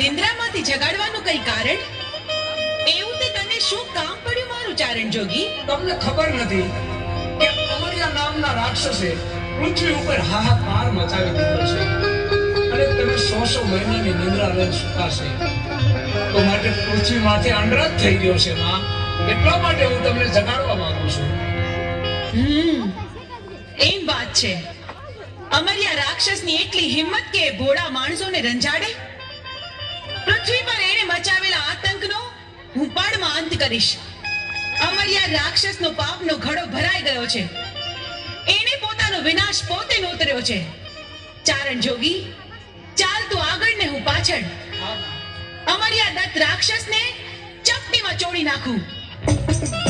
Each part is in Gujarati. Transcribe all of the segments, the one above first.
નિંદ્રામાંથી જગાડવાનું કઈ કારણ? એવું તે તને શું કામ પડ્યું મારું ચારણ જોગી? તમને ખબર નથી કે અમરિયા નામના રાક્ષસે પૃથ્વી ઉપર હાહાકાર મચાવી દીધો છે અને તમે સો સો મહિનાની નિંદ્રા લઈને સુકાશે તો માટે પૃથ્વી માથે અંડરાજ થઈ ગયો છે માં. એટલા માટે હું તમને જગાડવા માંગુ છું. હમ એમ વાત છે. અમરિયા રાક્ષસની એટલી હિંમત કે ભોળા માણસોને રંજાડે? પૃથ્વી પર એણે મચાવેલા આતંકનો હું પળમાં અંત કરીશ. અમર્યા રાક્ષસનો પાપનો ઘડો ભરાઈ ગયો છે. એણે પોતાનો વિનાશ પોતે નોતર્યો છે. ચારણ જોગી, ચાલ તું આગળ ને હું પાછળ. અમર્યા દત્ત રાક્ષસને ચપટીમાં ચોળી નાખું.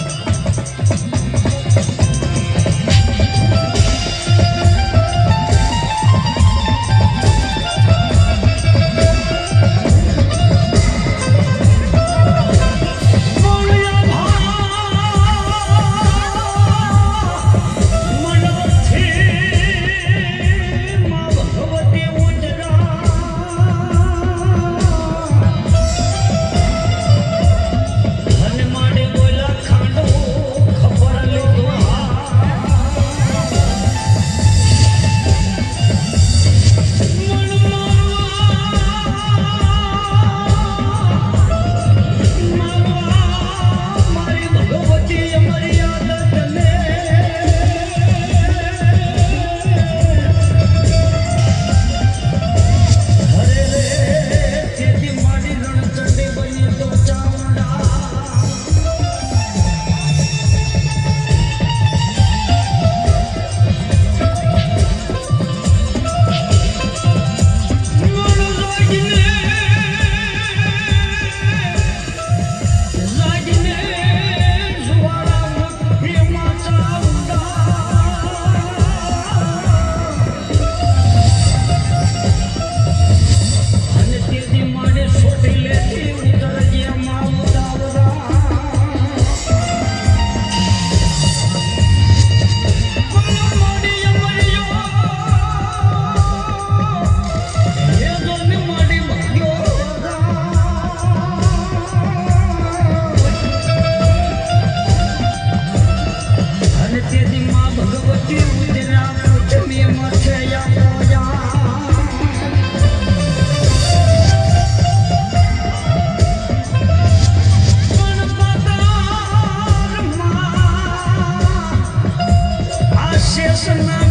Russian man.